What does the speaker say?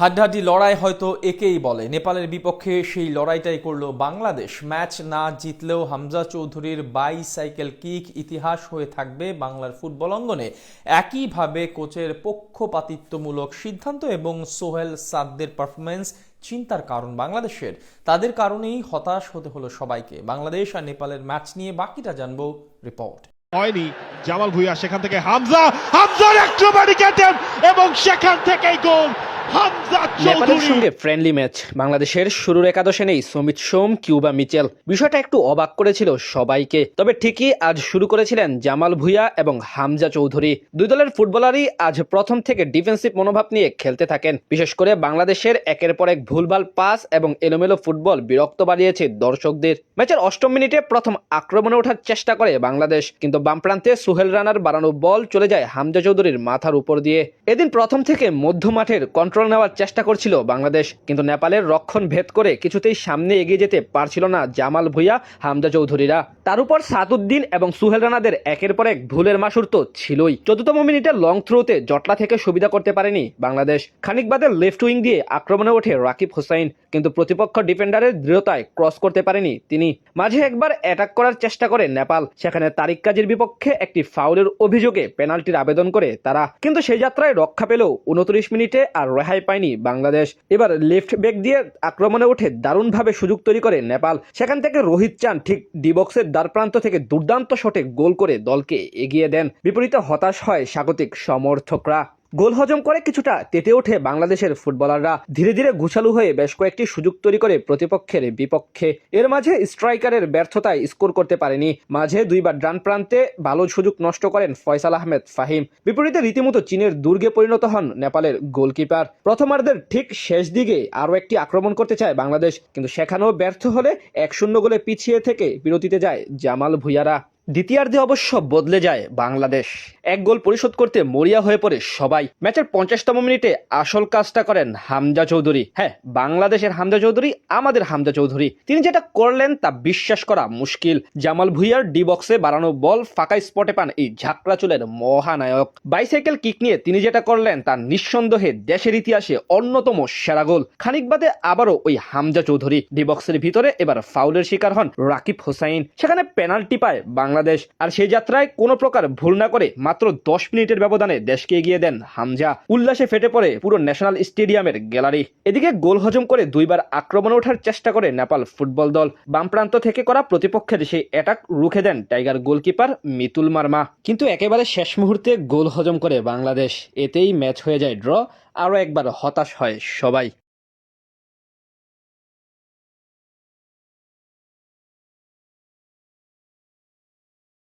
হাড্ডাহাড্ডি লড়াই হয়তো একেই বলে। নেপালের বিপক্ষে সেই লড়াইটাই করল বাংলাদেশ। ম্যাচ না জিতলেও হামজা চৌধুরীর বাইসাইকেল কিক ইতিহাস হয়ে থাকবে বাংলার ফুটবল অঙ্গনে। একইভাবে কোচের পক্ষপাতিত্বমূলক সিদ্ধান্ত এবং সোহেল সাদদের পারফরমেন্স চিন্তার কারণ বাংলাদেশের। তাদের কারণেই হতাশ হতে হলো সবাইকে। বাংলাদেশ আর নেপালের ম্যাচ নিয়ে বাকিটা জানব রিপোর্ট। হয়নি জামাল ভুইয়া, সেখান থেকে হামজা, হামজার অ্যাটেম্প এবং সেখান থেকেই গোল। নেপালের সঙ্গে ফ্রেন্ডলি ম্যাচ বাংলাদেশের শুরুর একাদশে নেই সমিত সোম কিউবা মিচেল। বিষয়টা একটু অবাক করেছিল সবাইকে। তবে ঠিকই আজ শুরু করেছিলেন জামাল ভুইয়া এবং হামজা চৌধুরী। দুই দলের ফুটবলারই আজ প্রথম থেকে ডিফেন্সিভ মনোভাব নিয়ে খেলতে থাকেন। বিশেষ করে বাংলাদেশের একের পর এক ভুলভাল পাস এবং এলোমেলো ফুটবল বিরক্ত বাড়িয়েছে দর্শকদের। ম্যাচের অষ্টম মিনিটে প্রথম আক্রমণে ওঠার চেষ্টা করে বাংলাদেশ কিন্তু বাম প্রান্তে সুহেল রানার বাড়ানো বল চলে যায় হামজা চৌধুরীর মাথার উপর দিয়ে। এদিন প্রথম থেকে মধ্য মাঠের কন্ট্রোল নেওয়ার চেষ্টা করছিল বাংলাদেশ, কিন্তু নেপালের রক্ষণ ভেদ করে কিছুতেই সামনে এগিয়ে যেতে পারছিল না জামাল ভুইয়া, হামজা চৌধুরীরা। তার উপর সাদুদ্দিন এবং সুহেল রানাদের একের পর এক ভুলের মাসুর তো ছিলই। চতুর্থম মিনিটে লং থ্রোতে জটলা থেকে সুবিধা করতে পারেনি বাংলাদেশ। খানিক বাদে লেফট উইং দিয়ে আক্রমণে ওঠে রাকিব হোসাইন, কিন্তু প্রতিপক্ষ ডিফেন্ডারের দৃঢ়তায় ক্রস করতে পারেনি তিনি। মাঝে একবার অ্যাটাক করার চেষ্টা করে নেপাল, সেখানে তারিক কাজীর বিপক্ষে একটি ফাউলের অভিযোগে পেনাল্টির আবেদন করে তারা। কিন্তু সেই যাত্রায় রক্ষা পেলেও উনত্রিশ মিনিটে আর রেহাই পায়নি বাংলাদেশ। এবার লেফট ব্যাক দিয়ে আক্রমণে উঠে দারুণভাবে সুযোগ তৈরি করে নেপাল। সেখান থেকে রোহিত চান ঠিক ডিবক্সের দ্বার প্রান্ত থেকে দুর্দান্ত শটে গোল করে দলকে এগিয়ে দেন। বিপরীতে হতাশ হয় স্বাগতিক সমর্থকরা। গোল হজম করে কিছুটা তেতে ওঠে বাংলাদেশের ফুটবলাররা। ধীরে ধীরে গুছালু হয়ে বেশ কয়েকটি সুযোগ তৈরি করে প্রতিপক্ষের বিপক্ষে। এর মাঝে স্ট্রাইকারের ব্যর্থতায় স্কোর করতে পারেনি। মাঝে দুইবার ডান প্রান্তে ভালো সুযোগ নষ্ট করেন ফয়সাল আহমেদ ফাহিম। বিপরীতে রীতিমতো চীনের দুর্গে পরিণত হন নেপালের গোলকিপার। প্রথমার্ধের ঠিক শেষ দিকে আরও একটি আক্রমণ করতে চায় বাংলাদেশ, কিন্তু সেখানেও ব্যর্থ হলে এক শূন্য গোলে পিছিয়ে থেকে বিরতিতে যায় জামাল ভুইয়ারা। দ্বিতীয়ার্ধে অবশ্য বদলে যায় বাংলাদেশ। এক গোল পরিশোধ করতে মরিয়া হয়ে পড়ে সবাই। ম্যাচের পঞ্চাশতম মিনিটে আসল কাজটা করেন হামজা চৌধুরী। হ্যাঁ বাংলাদেশের হামজা চৌধুরী আমাদের হামজা চৌধুরী। তিনি যেটা করলেন তা বিশ্বাস করা মুশকিল। জামাল ভুইয়ার ডি বক্সে বাড়ানো বল ফাঁকা স্পটে পান এই ঝাঁকড়া চুলের মহানায়ক। বাইসাইকেল কিক নিয়ে তিনি যেটা করলেন তা নিঃসন্দেহে দেশের ইতিহাসে অন্যতম সেরা গোল। খানিক বাদে আবারও ওই হামজা চৌধুরী। ডি বক্সের ভিতরে এবার ফাউলের শিকার হন রাকিব হোসাইন। সেখানে পেনাল্টি পায় বাংলাদেশ। আর সেই যাত্রায় কোনো প্রকার ভুল না করে মাত্র দশ মিনিটের ব্যবধানে দেশকে এগিয়ে দেন হামজা। উল্লাসে ফেটে পড়ে পুরো ন্যাশনাল স্টেডিয়ামের গ্যালারি। এদিকে গোল হজম করে দুইবার আক্রমণে ওঠার চেষ্টা করে নেপাল ফুটবল দল। বাম প্রান্ত থেকে করা প্রতিপক্ষের সেই অ্যাটাক রুখে দেন টাইগার গোলকিপার মিতুল মার্মা। কিন্তু একেবারে শেষ মুহূর্তে গোল হজম করে বাংলাদেশ। এতেই ম্যাচ হয়ে যায় ড্র আরও একবার হতাশ হয় সবাই।